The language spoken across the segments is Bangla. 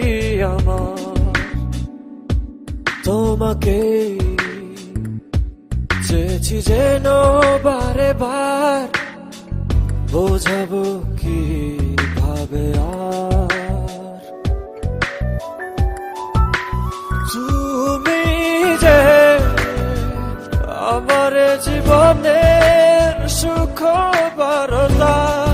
কি আমার তোমাকে চেয়েছি যেন বারে বার। বোঝাবো কি ভাবে আর। তুমি যে আমার জীবনের সুখ বারলা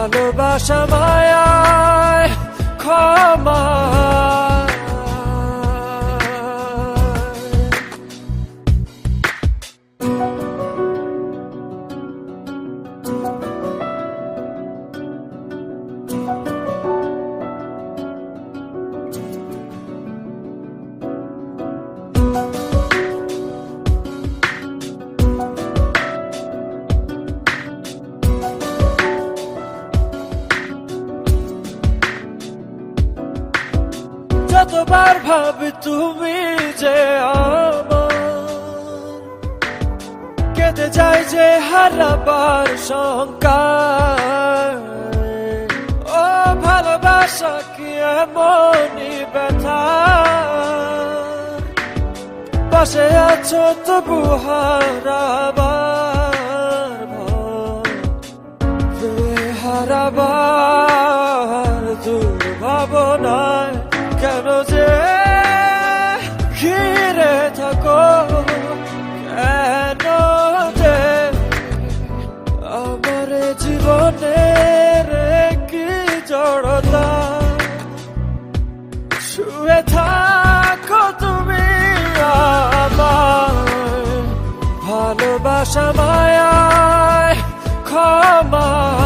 ভালোবাসা মায়ায় ক্ষমা যতবার ভাবি তুমি যে আমার? কেটে যায় যে হারাবার শঙ্কার ও, ভালোবাসা কি এমনই ব্যথা? পাশে আছো তবু হারাবার ভালোবাসা মায়ায় ক্ষমা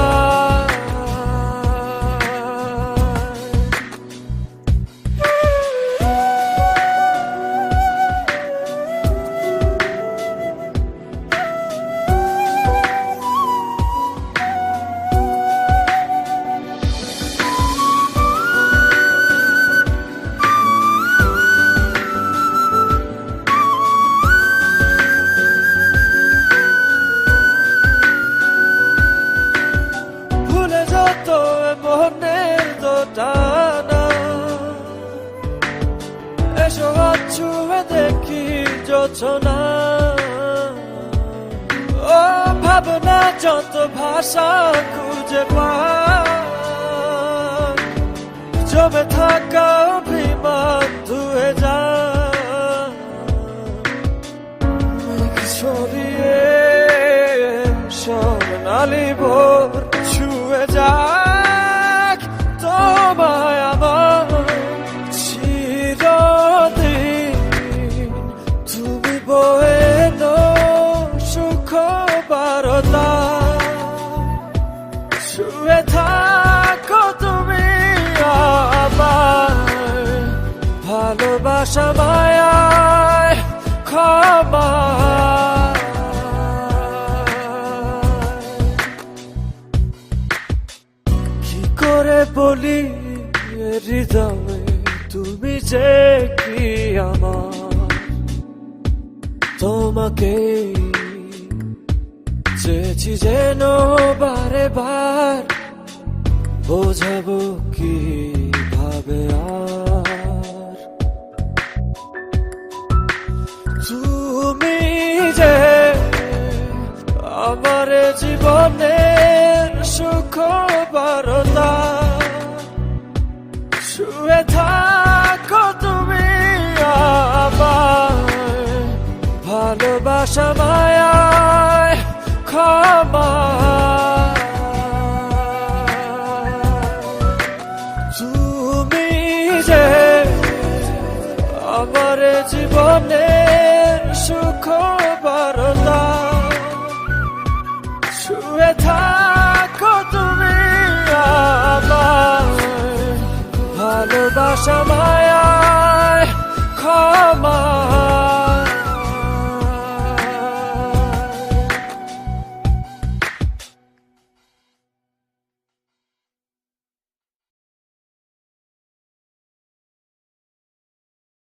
যোচনা ও ভাবনা, যত ভাষা খুঁজে জমে থাকা অভিমান ধুয়ে যা ছড়িয়ে স্বর্ণালী ভোর ছুঁয়ে যাক মায়ায় ক্ষমা। কি করে বলি হৃদয়ে, তুমি যে কি আমার? তোমাকে চেয়েছি যেন বারে বার বোঝাবো কি ভালোবাসা মায়ায় ক্ষমা। তুমি যে আমার জীবনে সুখ বারতা শুয়ে থাকো।